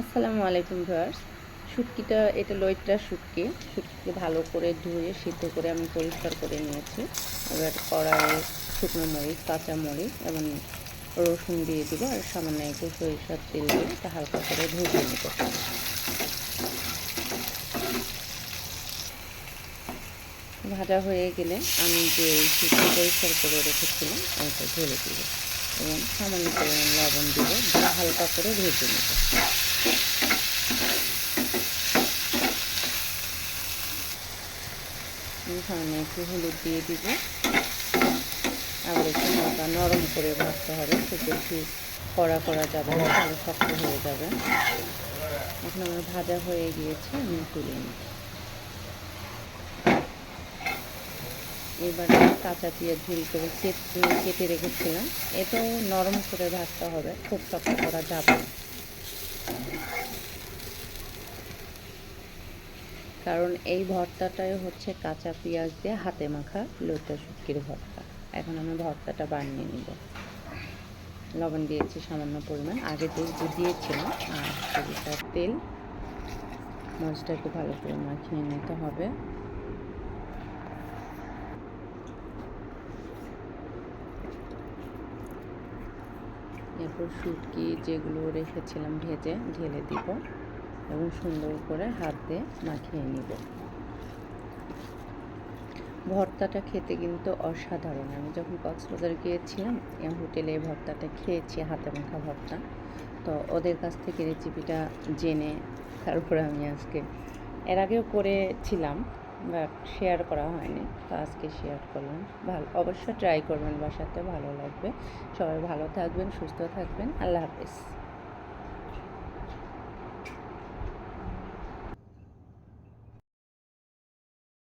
আসসালামু আলাইকুম ভিউয়ার্স। শুটকিটা, এটা লইট্টা শুটকি। শুটকিকে ভালো করে ধুয়ে, সিদ্ধ করে আমি পরিষ্কার করে নিয়েছি। এবার কড়াইয়ে শুকনো মরিচ, কাঁচা মরিচ এবং রসুন দিয়ে দিব আর সামান্য একটু সরিষার তেল দিয়ে এটা হালকা করে ভেজে নেব। ভাজা হয়ে গেলে আমি যে শুটকি পরিষ্কার করে রেখেছিলাম, ওইটা ঢেলে দিব এবং সামান্য পরিমাণ লবণ দিব হালকা করে ভেজে নেব। সামনে একটু হলুদ দিয়ে দিব। আবার একটু হালকা নরম করে ভাজতে হবে খুব বেশি কড়া করা যাবে না শক্ত হয়ে যাবে। এখন আমার ভাজা হয়ে গিয়েছে, আমি তুলে এবার কাঁচা পেঁয়াজ ঝুল করে কেটে রেখেছিলাম। এটাও নরম করে ভাজতে হবে, খুব শক্ত করা যাবে না। কারণ এই ভর্তাটাই হচ্ছে কাঁচা পেঁয়াজ দিয়ে হাতে মাখা লোটা শুটকির ভর্তা। এখন আমি ভর্তাটা বানিয়ে নিব। লবণ দিয়েছি সামান্য পরিমাণ। আগে যে দিয়েছিলাম, আর তেল। মরিচটা একটু ভালো করে মাখিয়ে নিতে হবে। এরপর শুটকি যেগুলো রেখেছিলাম ভেজে ঢেলে দিব এবং সুন্দর করে হাত দিয়ে মাখিয়ে নিব। ভর্তাটা খেতে কিন্তু অসাধারণ। আমি যখন কক্সবাজার গিয়েছিলাম হোটেলে ভর্তাটা খেয়েছি, হাতে মাখা ভর্তা। তো ওদের কাছ থেকে রেসিপিটা জেনে তারপরে আমি আজকে এর আগেও করেছিলাম। বাট শেয়ার করা হয়নি। তো আজকে শেয়ার করলাম। ভালো, অবশ্যই ট্রাই করবেন বাসাতে, ভালো লাগবে। সবাই ভালো থাকবেন, সুস্থ থাকবেন। আল্লাহ হাফেজ।